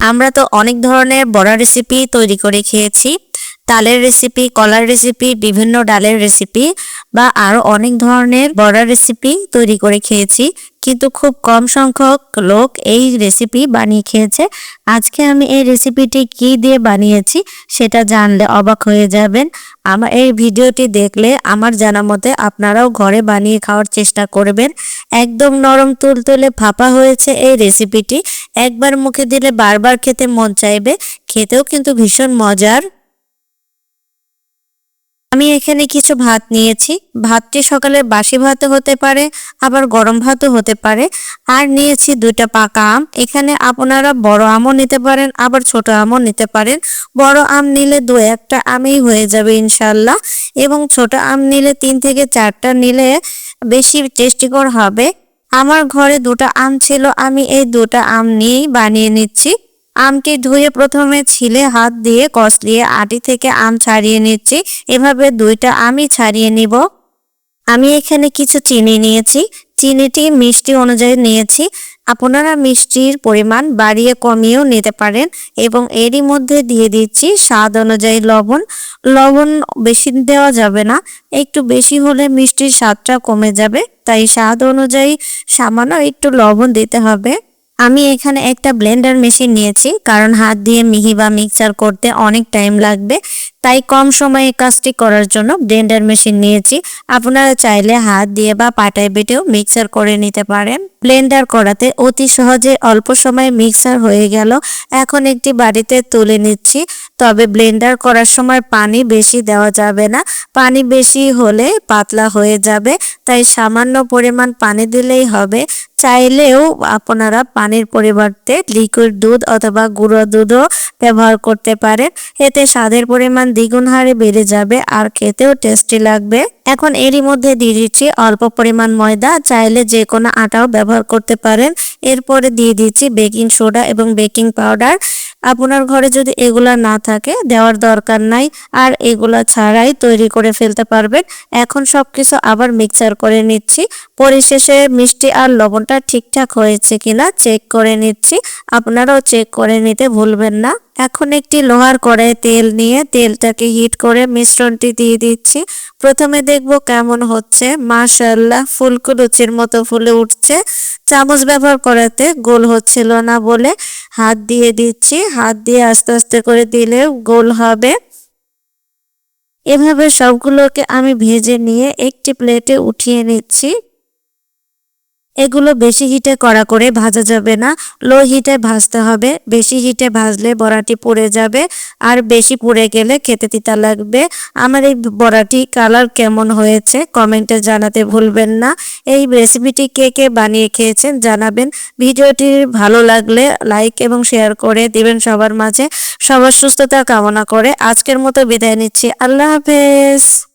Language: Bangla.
আমরা তো অনেক ধরনের বড়া রেসিপি তৈরি করে খেয়েছি। তালের রেসিপি কলার রেসিপি বিভিন্ন ডালের রেসিপি বা আরও অনেক ধরনের বড়া রেসিপি তৈরি করে খেয়েছি। কিন্তু খুব কম সংখ্যক লোক এই রেসিপি বানিয়ে খেয়েছে। আজকে আমি এই রেসিপিটি কি দিয়ে বানিয়েছি সেটা জানলে অবাক হয়ে যাবেন। আমার এই ভিডিওটি দেখলে আমার জানা মতে আপনারাও ঘরে বানিয়ে খাওয়ার চেষ্টা করবেন। একদম নরম তুলতুলে ফাঁপা হয়েছে এই রেসিপিটি একবার মুখে দিলে বারবার খেতে মন চাইবে। খেতেও কিন্তু ভীষণ মজার। আমি এখানে কিছু ভাত নিয়েছি। ভাতটি সকালে বাসি ভাতও হতে পারে, আবার গরম ভাতও হতে পারে। আর নিয়েছি দুইটা পাকা আম। এখানে আপনারা বড় আমও নিতে পারেন, আবার ছোট আমও নিতে পারেন। বড় আম নিলে দু একটা আমই হয়ে যাবে ইনশাল্লাহ এবং ছোট আম নিলে তিন থেকে চারটা নিলে বেশি টেস্টিকর হবে। আমার ঘরে দুটো আম ছিল, আমি এই দুটো আম নিয়েই বানিয়ে নিচ্ছি। আমটি ধুয়ে প্রথমে ছিলে হাত দিয়ে কষলিয়ে আটি থেকে আম ছাড়িয়ে নিচ্ছি। এভাবে দুইটা আমি ছাড়িয়ে নিব। আমি এখানে কিছু চিনি নিয়েছি। চিনিটি মিষ্টি অনুযায়ী নিয়েছি। আপনারা মিষ্টির পরিমাণ বাড়িয়ে কমিয়েও নিতে পারেন এবং এরই মধ্যে দিয়ে দিচ্ছি স্বাদ অনুযায়ী লবণ। লবণ বেশি দেওয়া যাবে না। একটু বেশি হলে মিষ্টির স্বাদটা কমে যাবে। তাই স্বাদ অনুযায়ী সামান্য একটু লবণ দিতে হবে। আমি এখানে একটা ব্লেন্ডার মেশিন নিয়েছি, কারণ হাত দিয়ে মিহি বা মিক্সার করতে অনেক টাইম লাগবে। তাই কম সময়ে কাজটি করার জন্য ব্লেন্ডার মেশিন নিয়েছি। আপনারা চাইলে হাত দিয়ে বা পাটায় বেটেও মিক্সার করে নিতে পারেন। ব্লেন্ডার করাতে অতি সহজে অল্প সময়ে মিক্সার হয়ে গেল। এখন একটি বাড়িতে তুলে নিচ্ছি। তবে ব্লেন্ডার করার সময় পানি বেশি দেওয়া যাবে না। পানি বেশি হলে পাতলা হয়ে যাবে, তাই সামান্য পরিমাণ পানি দিলেই হবে। চাইলেও আপনারা পানির পরিবর্তে লিকুইড দুধ অথবা গুঁড়ো দুধও ব্যবহার করতে পারেন। এতে স্বাদের পরিমাণ দ্বিগুণ হারে বেড়ে যাবে আর খেতেও টেস্টি লাগবে। এখন এরই মধ্যে দিয়ে দিচ্ছি অল্প পরিমাণ ময়দা, চাইলে যে কোনো আটাও ব্যবহার করতে পারেন। এরপরে দিয়ে দিচ্ছি বেকিং সোডা এবং বেকিং পাউডার আপনার ঘরে যদি এগুলা না থাকে, দেওয়ার দরকার নাই, আর এগুলা ছাড়াই তৈরি করে ফেলতে পারবেন। এখন সবকিছু আবার মিক্সার করে নিচ্ছি। পরিশেষে মিষ্টি আর লবণটা ঠিকঠাক হয়েছে কিনা চেক করে নিচ্ছি। আপনারাও চেক করে নিতে ভুলবেন না। এখন একটি লোহার কড়াই তেল নিয়ে তেলটাকে হিট করে মিশ্রণটি দিয়ে দিচ্ছি। প্রথমে দেখব কেমন হচ্ছে। মাশাল্লাহ ফুলকুলুচির মতো ফুলে উঠছে। চামচ ব্যবহার করাতে গোল হচ্ছিল না বলে হাত দিয়ে দিচ্ছি, হাত দিয়ে আস্তে আস্তে করে দিলে গোল হবে। এভাবে সবগুলোকে আমি ভেজে নিয়ে একটি প্লেটে উঠিয়ে নিচ্ছি। এগুলো বেশি হিটে কড়া করে ভাজা যাবে না। লো হিটে ভাজতে হবে। বেশি হিটে ভাজলে বড়াটি পুড়ে যাবে। আর বেশি পুড়ে গেলে খেতে তিতা লাগবে। আমার এই বড়াটি কালার কেমন হয়েছে কমেন্টে জানাতে ভুলবেন না। এই রেসিপিটি কে কে বানিয়ে খেয়েছেন জানাবেন। ভিডিওটি ভালো লাগলে লাইক এবং শেয়ার করে দিবেন সবার মাঝে। সবার সুস্থতা কামনা করে আজকের মতো বিদায় নিচ্ছি। আল্লাহ হাফেজ।